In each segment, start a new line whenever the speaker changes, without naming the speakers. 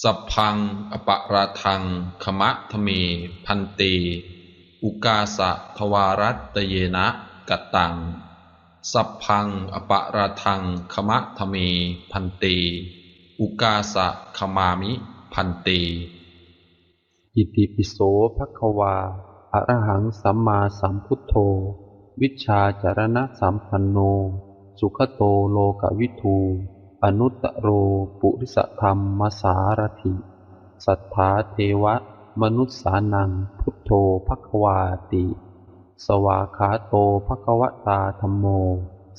สพัง อปะราทัง ขมะทเม พันเต อุกาสะทวารัตตเยนะกะตัง สัพพัง อปะราทัง ขมะทเม พันเต อุกาสะขมามิ พันเต
อิติปิโสภะควาอะระหังสัมมาสัมพุทโธ วิชาจารณะสัมปันโน สุขโตโลกวิทู อนุตตโรปุริสธรรมมสารถิ สัทธาเทวะ มนุษสานัง พุทโธภควาติ สวาขาโตภควตาธรรมโม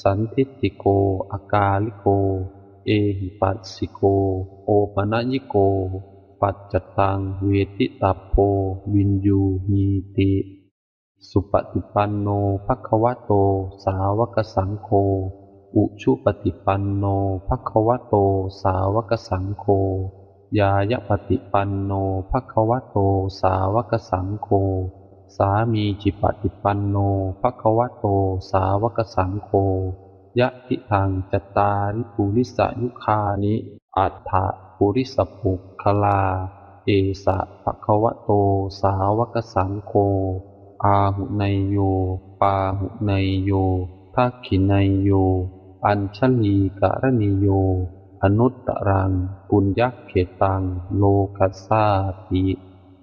สันทิฏฐิโก อากาลิโก เอหิปัสสิโก โอปนะยิโก ปัจจตังเวทิตาโพวินยูมีติ สุปฏิปันโนภควโต สาวกสังโฆ อุชุปฏิปันโนภะคะวะโต สาวกสังโฆ ยายปฏิปันโนภะคะวะโต สาวกสังโฆ สามีจิปฏิปันโนภะคะวะโต สาวกสังโฆ ยะทิทางจตาริปุริสยุคานิอัฏฐปุริสปุคลา เอสะภะคะวะโต สาวกสังโฆ อาหุเนยโย ปาหุเนยโยทักขิเนยโย อัญชลีกะรณิโย อนุตตรัง ปุญญเขตัง โลกัสสาติ